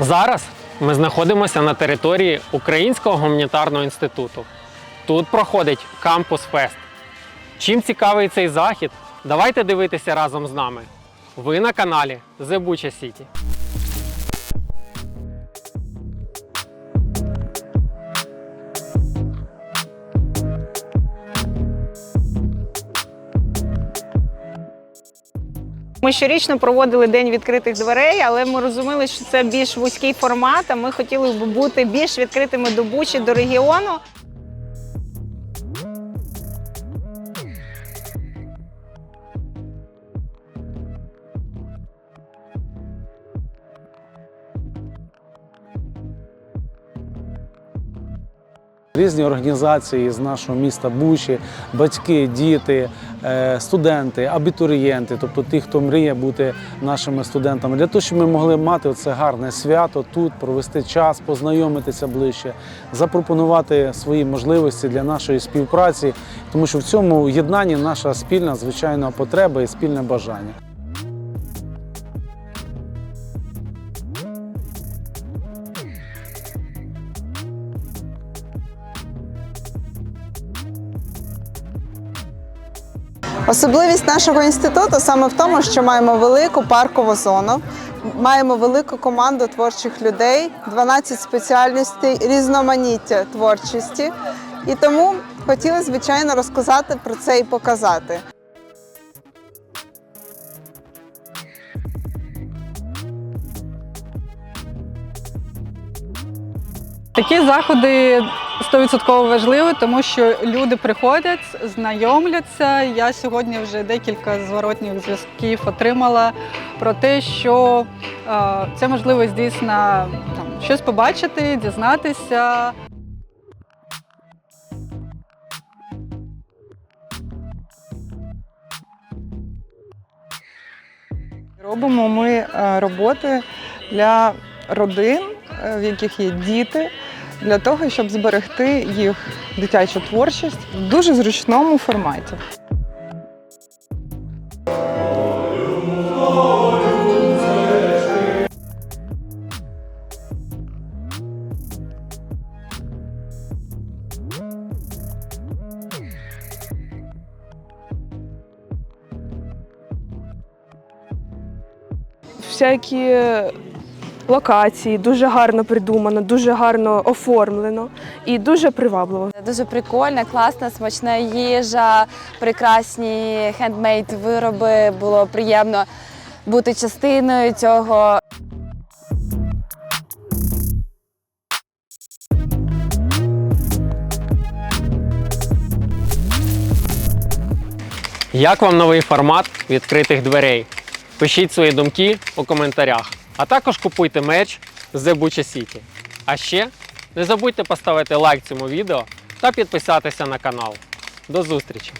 Зараз ми знаходимося на території Українського гуманітарного інституту. Тут проходить кампус Фест. Чим цікавий цей захід? Давайте дивитися разом з нами. Ви на каналі The Bucha Ми щорічно проводили день відкритих дверей, але ми розуміли, що це більш вузький формат. А ми хотіли б бути більш відкритими до Бучі, до регіону. Різні організації з нашого міста Бучі, батьки, діти, студенти, абітурієнти, тобто ті, хто мріє бути нашими студентами, для того, щоб ми могли мати це гарне свято тут, провести час, познайомитися ближче, запропонувати свої можливості для нашої співпраці, тому що в цьому єднанні наша спільна звичайна потреба і спільне бажання. Особливість нашого інституту саме в тому, що маємо велику паркову зону, маємо велику команду творчих людей, 12 спеціальностей, різноманіття творчості. І тому хотіли, звичайно, розказати про це і показати. Такі заходи 100% важливі, тому що люди приходять, знайомляться. Я сьогодні вже декілька зворотніх зв'язків отримала про те, що е, це можливість дійсно там, щось побачити, дізнатися. Робимо ми е, роботи для родин, е, в яких є діти, для того, щоб зберегти їх дитячу творчість в дуже зручному форматі. всякі локації, дуже гарно придумано, дуже гарно оформлено і дуже привабливо. Дуже прикольна, класна, смачна їжа, прекрасні хендмейд вироби. Було приємно бути частиною цього. Як вам новий формат відкритих дверей? Пишіть свої думки у коментарях, а також купуйте меч з Bucha Сіті. А ще не забудьте поставити лайк цьому відео та підписатися на канал. До зустрічі!